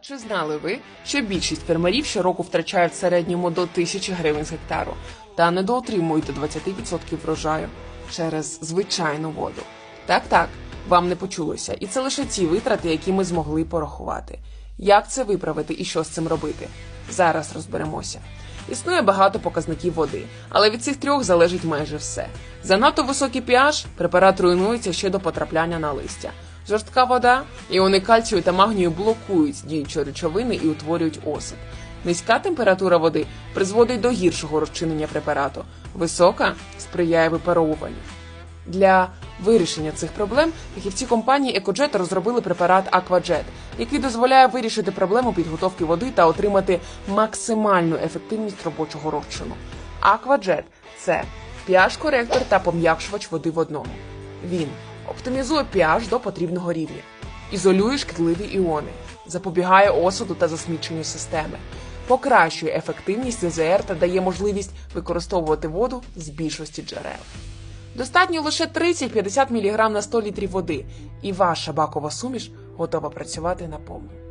Чи знали ви, що більшість фермерів щороку втрачають в середньому до тисячі гривень з гектару та недоотримують до 20% врожаю через звичайну воду? Так, так, вам не почулося, і це лише ті витрати, які ми змогли порахувати. Як це виправити і що з цим робити? Зараз розберемося. Існує багато показників води, але від цих трьох залежить майже все. Занадто високий pH – препарат руйнується ще до потрапляння на листя. Жорстка вода, іони кальцію та магнію блокують діючі речовини і утворюють осад. Низька температура води призводить до гіршого розчинення препарату. Висока сприяє випаровуванню. Для вирішення цих проблем фахівці компанії Екоджет розробили препарат Акваджет, який дозволяє вирішити проблему підготовки води та отримати максимальну ефективність робочого розчину. Акваджет це pH-коректор та пом'якшувач води в одному. Він оптимізує pH до потрібного рівня, ізолює шкідливі іони, запобігає осаду та засміченню системи, покращує ефективність ЗЗР та дає можливість використовувати воду з більшості джерел. Достатньо лише 30-50 мг на 100 літрів води, і ваша бакова суміш готова працювати на повну.